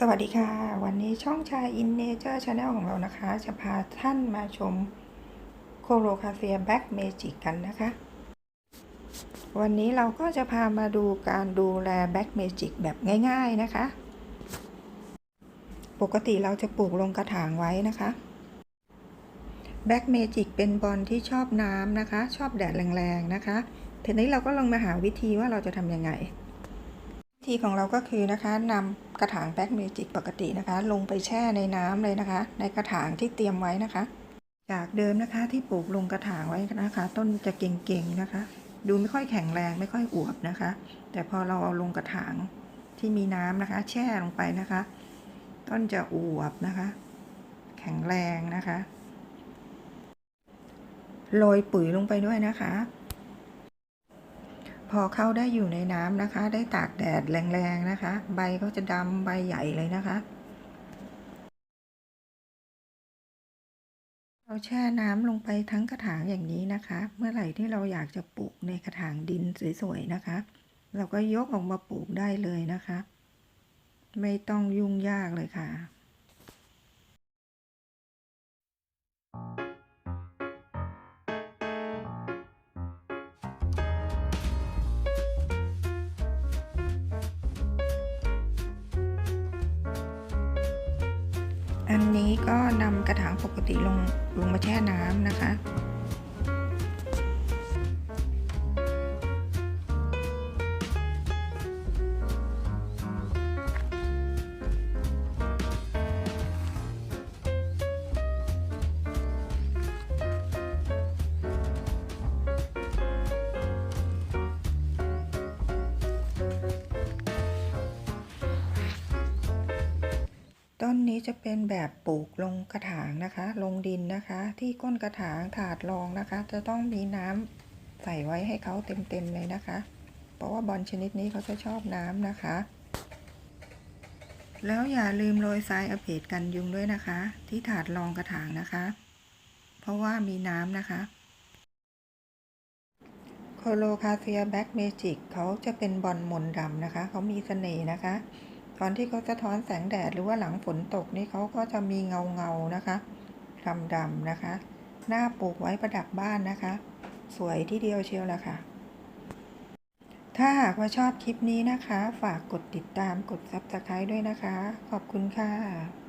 สวัสดีค่ะ วันนี้ช่องชายอินเนเจอร์ชาแนลของเรานะคะ จะพาท่านมาชมโคโลคาเฟียแบ็กเมจิกกันนะคะ วันนี้เราก็จะพามาดูการดูแลแบ็กเมจิกแบบง่ายๆนะคะ ปกติเราจะปลูกลงกระถางไว้นะคะแบ็กเมจิกเป็นบอลที่ชอบน้ำนะคะ ชอบแดดแรงๆนะคะทีนี้เราก็ลองมาหาวิธีว่าเราจะทำยังไง ธีของเราก็คือนะคะนำกระถางแบ็กเมจิกปกตินะคะ ลงไปแช่ในน้ำเลยนะคะ ในกระถางที่เตรียมไว้นะคะ จากเดิมนะคะที่ปลูกลงกระถางไว้นะคะ ต้นจะเก่งๆนะคะ ดูไม่ค่อยแข็งแรงไม่ค่อยอวบนะคะ แต่พอเราเอาลงกระถางที่มีน้ำนะคะ แช่ลงไปนะคะ ต้นจะอวบนะคะ แข็งแรงนะคะโรยปุ๋ยลงไปด้วยนะคะ พอเข้าได้อยู่ในน้ำนะคะ ได้ตากแดดแรงๆนะคะ ใบก็จะดำใบใหญ่เลยนะคะเราแช่น้ำลงไปทั้งกระถางอย่างนี้นะคะ เมื่อไหร่ที่เราอยากจะปลูกในกระถางดินสวยๆนะคะ เราก็ยกออกมาปลูกได้เลยนะคะ ไม่ต้องยุ่งยากเลยค่ะ อันนี้ก็นำกระถางปกติลงลงมาแช่น้ำนะคะ นี้จะเป็นแบบปลูกลงกระถางนะคะ ลงดินนะคะ ที่ก้นกระถางถาดรองนะคะ จะต้องมีน้ำใส่ไว้ให้เขาเต็มๆเลยนะคะ เพราะว่าบอลชนิดนี้เขาจะชอบน้ำนะคะ แล้วอย่าลืมโรยทรายอเพดกันยุงด้วยนะคะ ที่ถาดรองกระถางนะคะ เพราะว่ามีน้ำนะคะโคโลคาเซียแบ็กเมจิกเขาจะเป็นบอลมนดำนะคะ เขามีเสน่ห์นะคะ ตอนที่เขาสะท้อนแสงแดดหรือว่าหลังฝนตกนี่เขาก็จะมีเงาเงานะคะดำดำๆนะคะ หน้าปลูกไว้ประดับบ้านนะคะ สวยที่เดียวเชียวละค่ะ ถ้าหากว่าชอบคลิปนี้นะคะ ฝากกดติดตามกด Subscribe ด้วยนะคะ ขอบคุณค่ะ